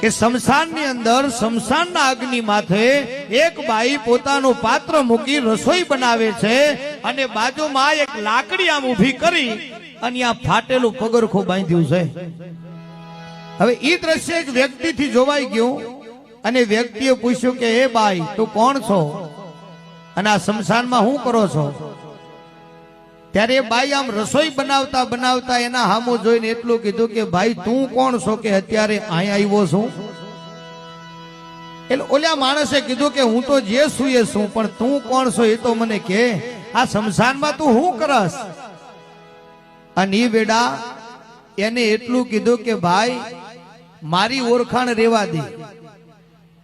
કે શમશાનની અંદર, શમશાનના અગ્નિ માથે એક બાઈ પોતાનું પાત્ર મૂકી રસોઈ બનાવે છે અને બાજુમાં એક લાકડી આમ ઊભી કરી અને આ ફાટેલું પગરખું બાંધ્યું છે. હવે ઈ દ્રશ્ય એક વ્યક્તિથી જોવાઈ ગયું અને વ્યક્તિએ પૂછ્યું કે, એ બાઈ, તું કોણ છો? અને આ શમશાનમાં શું કરો છો? ત્યારે એ બાઈ આમ રસોઈ બનાવતા બનાવતા એના હામો જોઈને એટલું કીધું કે, ભાઈ, તું કોણ છો કે અત્યારે અહીંયા આવ્યો છું? એટલે ઓલા માણસે કીધું કે, હું તો જે છું એ છું પણ તું કોણ છો એ તો મને કે, આ શમશાનમાં તું શું કરસ? અને એ બેડા એને એટલું કીધું કે, ભાઈ, મારી ઓળખાણ રેવા દે.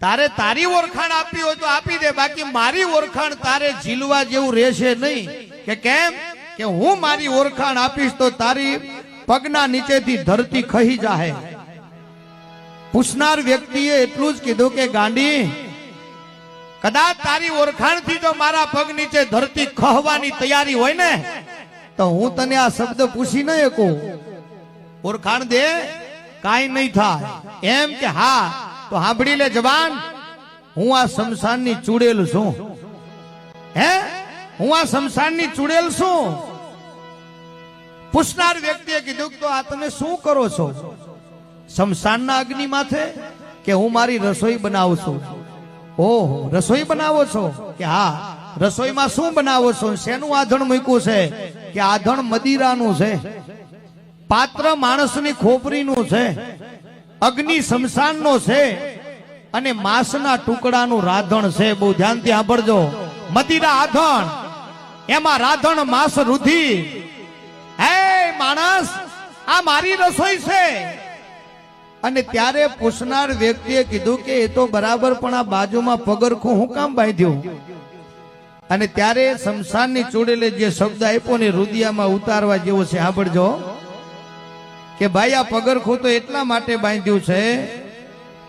તારે તારી ઓળખાણ આપી હોય તો આપી દે, બાકી મારી ઓળખાણ તારે ઝીલવા જેવું રહેશે નહીં. કે કેમ? કે હું મારી ઓળખાણ આપીશ તો તારી પગના નીચેથી ધરતી ખહી જાહે. પૂછનાર વ્યક્તિએ એટલું જ કીધું કે, ગાંડી, કદાચ તારી ઓળખાણથી જો મારા પગ નીચે ધરતી ખહવાની તૈયારી હોય ને, તો હું તને આ શબ્દ પૂછી ન શકું. ઓળખાણ દે, કાંઈ નહીં થાય. એમ કે, હા, તો સાંભળી લે જવાન, હું આ શમશાનની ચૂડેલ છું. હે? હું આ શમશાનની ચૂડેલ છું. પૂછનાર વ્યક્તિએ કીધું તો આ તમે શું કરો છો? શમશાનના અગ્નિ માથે કે હું મારી રસોઈ બનાવું છું? ઓહો, રસોઈ બનાવો છો? કે હા, રસોઈમાં શું બનાવો છો? શેનું આધણ મૂક્યું છે? કે આધણ મદિરાનું છે? પાત્ર માણસની ખોપરીનું છે? અગ્નિ શમશાનનો છે? અને માંસના ટુકડાનું રાધણ છે? બહુ ધ્યાનથી સાંભળજો. મદિરા આધણ. એમાં રાધણ, માસ, રુધિર. હે માણસ, આ મારી રસોઈ છે. અને ત્યારે પૂછનાર વ્યક્તિએ કીધું કે એ તો બરાબર, પણ આ બાજુમાં પગરખું હું કામ બાંધ્યું? અને ત્યારે શમશાનની ચૂડેલે જે શબ્દ આપ્યો ને રુદિયામાં ઉતારવા જેવો છે, સાંભળજો. કે ભાઈ, આ પગરખું તો એટલા માટે બાંધ્યું છે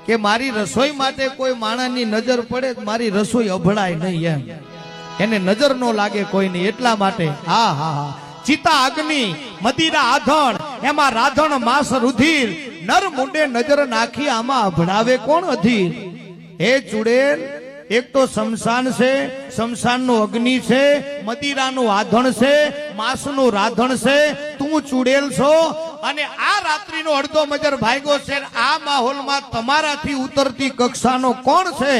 કે મારી રસોઈ માટે કોઈ માણસની નજર પડે, મારી રસોઈ અભડાય નહીં એમ. એને નજર ન લાગે કોઈની એટલા માટે. હા હા હા. ચિતા અગ્નિ, મદીરા આધણ, એમાં રાધણ માસ રુધિર નર મુંડે નજર નાખી આમાં અભડાવે કોણ અધીર? હે ચુડેલ, એક તો શમશાન છે, શમશાનનું અગ્નિ છે, મદિરાનું આધણ છે, માસનું રાધણ છે, તું ચુડેલ છો, અને આ રાત્રિનો અડધો મજર ભાગ્યો છે આ માહોલમાં તમારાથી ઉતરતી કક્ષાનો કોણ છે,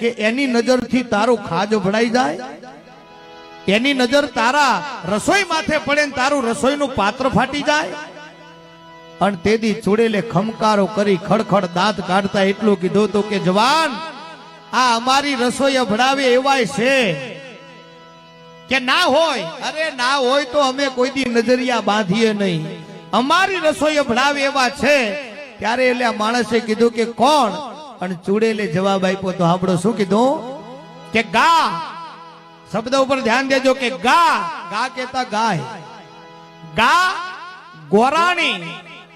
કે એની નજરથી તારો ખાજ ભળાઈ જાય? એની નજર તારા રસોઈ માથે પડે ને તારું રસોઈનું પાત્ર ફાટી જાય. અને તેથી ચૂડેલે ખમકારો કરી ખડખડ દાંત કાઢતા એટલું કીધું હતું કે, જવાન, આ અમારી રસોઈ અભડાવે એવાય છે. કે ના હોય? અરે ના હોય તો અમે કોઈ દી નજરિયા બાંધીએ નહીં. અમારી રસોઈ ભણાવે એવા છે. ત્યારે એટલે આ માણસે કીધું કે, કોણ? અને ચૂડેલે જવાબ આપ્યો તો આપણો શું કીધું? કે ગા. શબ્દ ઉપર ધ્યાન દેજો કે ગા ગા કેતા ગાય. ગા ગોરાણી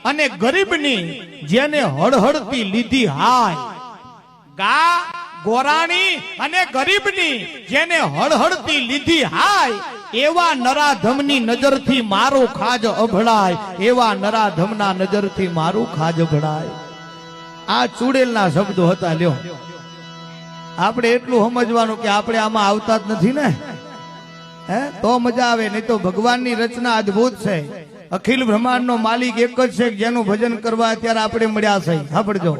અને ગરીબની જેને હળહળતી લીધી હાય. ગા ગોરાણી અને ગરીબની જેને હળહળતી લીધી હાય. એવા નરાધમની નજરથી મારું ખાજ અભળાય. એવા નરાધમના નજરથી મારું ખાજ અભડાય આ ચૂડેલના શબ્દો હતા લ્યો. આપણે એટલું સમજવાનું કે આપણે આમાં આવતા જ નથી ને? હે? તો મજા આવે, નહીં તો ભગવાનની રચના અદ્ભુત છે. અખિલ બ્રહ્માંડનો માલિક એક જ છે જેનું ભજન કરવા અત્યારે આપણે મળ્યા છે. સાંભળજો.